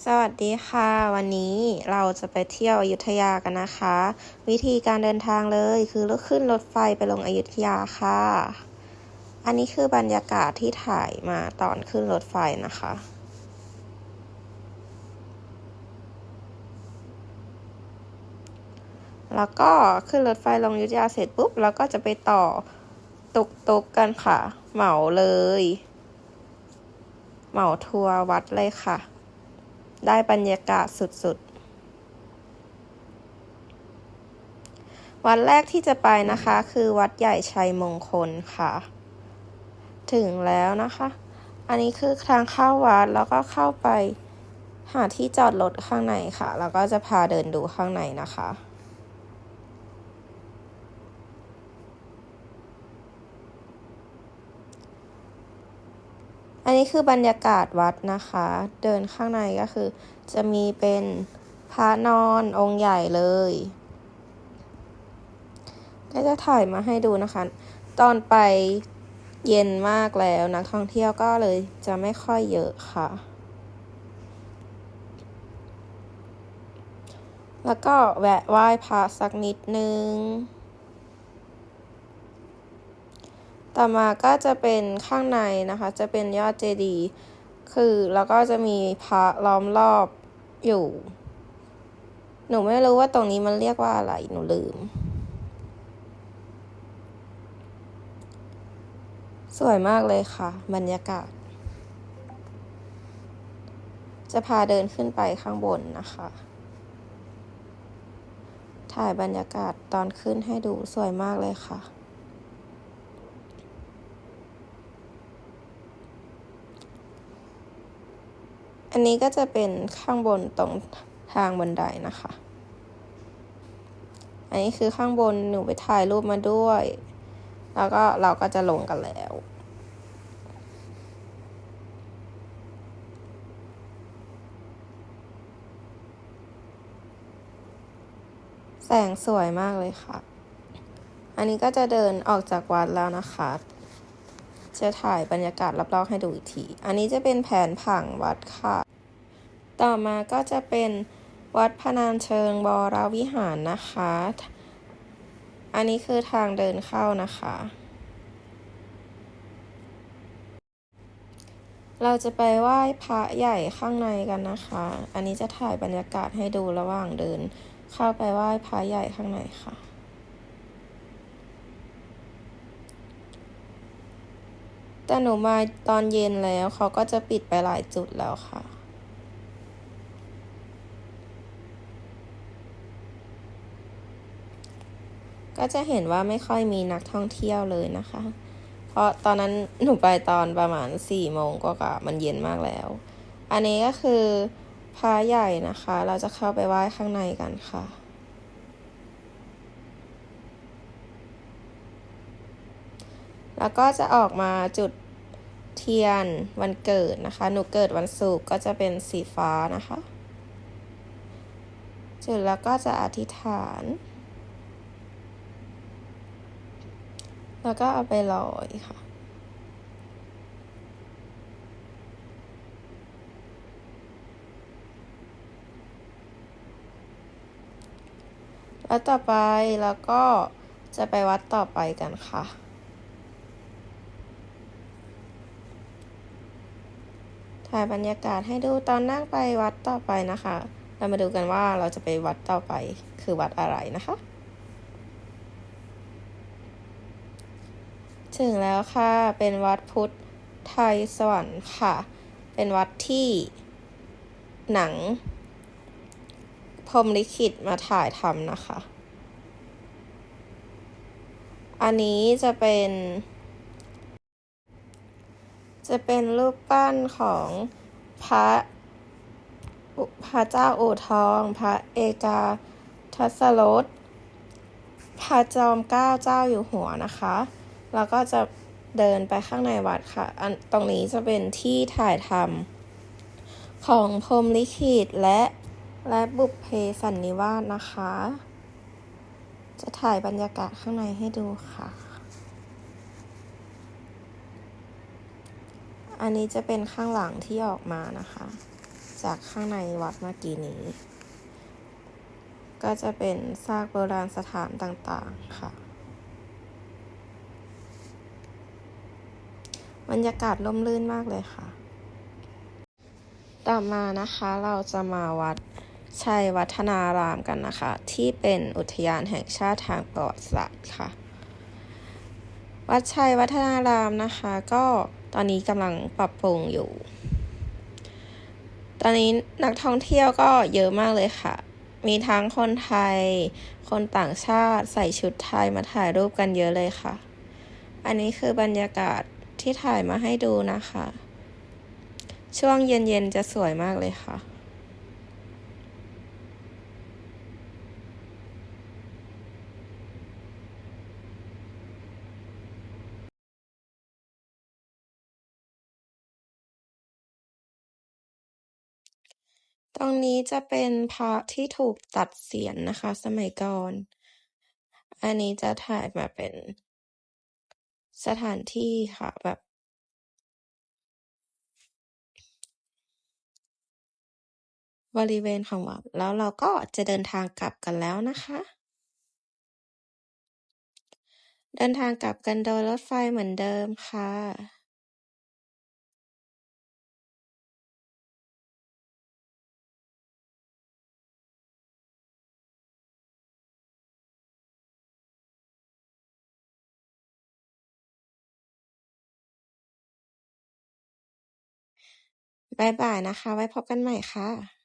สวัสดีค่ะ วันนี้เราจะไปเที่ยวอยุธยากันนะคะ วิธีการเดินทางเลยคือเราขึ้นรถไฟไปลงอยุธยาค่ะ อันนี้คือบรรยากาศที่ถ่ายมาตอนขึ้นรถไฟนะคะแล้วก็ขึ้นรถไฟลงอยุธยาเสร็จปุ๊บเราก็จะไปต่อตุกตุกกันค่ะ เหมาเลย เหมาทัวร์วัดเลยค่ะ ได้บรรยากาศสุดๆ วัดแรกที่จะไปนะคะคือวัดใหญ่ชัยมงคลค่ะ ถึงแล้วนะคะ อันนี้คือทางเข้าวัดแล้วก็เข้าไปหาที่จอดรถข้างในค่ะ แล้วก็จะพาเดินดูข้างในนะคะ อันนี้คือบรรยากาศวัดนะคะ เดินข้างในก็คือ จะมีเป็นพระนอนองค์ใหญ่เลยก็จะถ่ายมาให้ดูนะคะ ตอนไปเย็นมากแล้วนักท่องเที่ยวก็เลยจะไม่ค่อยเยอะค่ะ แล้วก็แวะไหว้พระสักนิดนึง ต่อมาก็จะเป็นข้างในนะคะ จะเป็นยอดเจดีย์คือแล้วก็จะมีพระล้อมรอบอยู่ หนูไม่รู้ว่าตรงนี้มันเรียกว่าอะไร หนูลืม สวยมากเลยค่ะ บรรยากาศ จะพาเดินขึ้นไปข้างบนนะคะ ถ่ายบรรยากาศตอนขึ้นให้ดูสวยมากเลยค่ะ อันนี้ก็จะเป็นข้างบนตรงทางบันไดนะคะ อันนี้คือข้างบนหนูไปถ่ายรูปมาด้วย แล้วก็เราก็จะลงกันแล้วแสงสวยมากเลยค่ะ อันนี้ก็จะเดินออกจากวัดแล้วนะคะ จะถ่ายบรรยากาศรอบๆให้ดูอีกที อันนี้จะเป็นแผนผังวัดค่ะ ต่อมาก็จะเป็นวัดพนานเชิงบรวิหารนะคะ อันนี้คือทางเดินเข้านะคะ เราจะไปไหว้พระใหญ่ข้างในกันนะคะ อันนี้จะถ่ายบรรยากาศให้ดูระหว่างเดิน เข้าไปไหว้พระใหญ่ข้างในค่ะ แต่หนูมาตอนเย็นแล้วเขาก็จะปิดไปหลายจุดแล้วค่ะ ก็จะเห็นว่าไม่ค่อยมีนักท่องเที่ยวเลยนะคะ เพราะตอนนั้นหนูไปตอนประมาณสี่โมงกว่ามันเย็นมากแล้ว อันนี้ก็คือพระใหญ่นะคะ เราจะเข้าไปไหว้ข้างในกันค่ะ แล้วก็จะออกมาจุดเทียนวันเกิดนะคะ หนูเกิดวันศุกร์ก็จะเป็นสีฟ้านะคะ จุดแล้วก็จะอธิษฐาน แล้วก็เอาไปลอยค่ะแล้วต่อไปแล้วก็จะไปวัดต่อไปกันค่ะ ถ่ายบรรยากาศให้ดูตอนนั่งไปวัดต่อไปนะคะ เรามาดูกันว่าเราจะไปวัดต่อไปคือวัดอะไรนะคะ ถึงแล้วค่ะ เป็นวัดพุทธไทยสวรรค์ค่ะ เป็นวัดที่หนัง พรมลิขิตมาถ่ายทำนะคะ อันนี้จะเป็น จะเป็นรูปปั้นของพระพระเจ้าอู่ทอง พระเอกาทศรสพระจอมเกล้าเจ้าอยู่หัวนะคะ แล้วก็จะเดินไปข้างในวัดค่ะ อันตรงนี้จะเป็นที่ถ่ายทำของพรมลิขิตและและบุพเพสันนิวาสนะคะ จะถ่ายบรรยากาศข้างในให้ดูค่ะ อันนี้จะเป็นข้างหลังที่ออกมานะคะ จากข้างในวัดเมื่อกี้นี้ ก็จะเป็นซากโบราณสถานต่างๆค่ะ บรรยากาศร่มรื่นมากเลยค่ะ ต่อมานะคะเราจะมาวัดชัยวัฒนารามกันนะคะ ที่เป็นอุทยานแห่งชาติทางประวัติศาสตร์ค่ะ วัดชัยวัฒนารามนะคะก็ ตอนนี้กำลังปรับปรุงอยู่ ตอนนี้นักท่องเที่ยวก็เยอะมากเลยค่ะ มีทั้งคนไทย คนต่างชาติใส่ชุดไทยมาถ่ายรูปกันเยอะเลยค่ะ อันนี้คือบรรยากาศที่ถ่ายมาให้ดูนะคะ ช่วงเย็นๆจะสวยมากเลยค่ะ ตรงนี้จะเป็นพระที่ถูกตัดเศียรนะคะ สมัยก่อน อันนี้จะถ่ายมาเป็นสถานที่ค่ะ แบบ บริเวณของวัดแล้วเราก็จะเดินทางกลับกันแล้วนะคะ เดินทางกลับกันโดยรถไฟเหมือนเดิมค่ะ บ๊ายบายนะคะ ไว้พบกันใหม่ค่ะ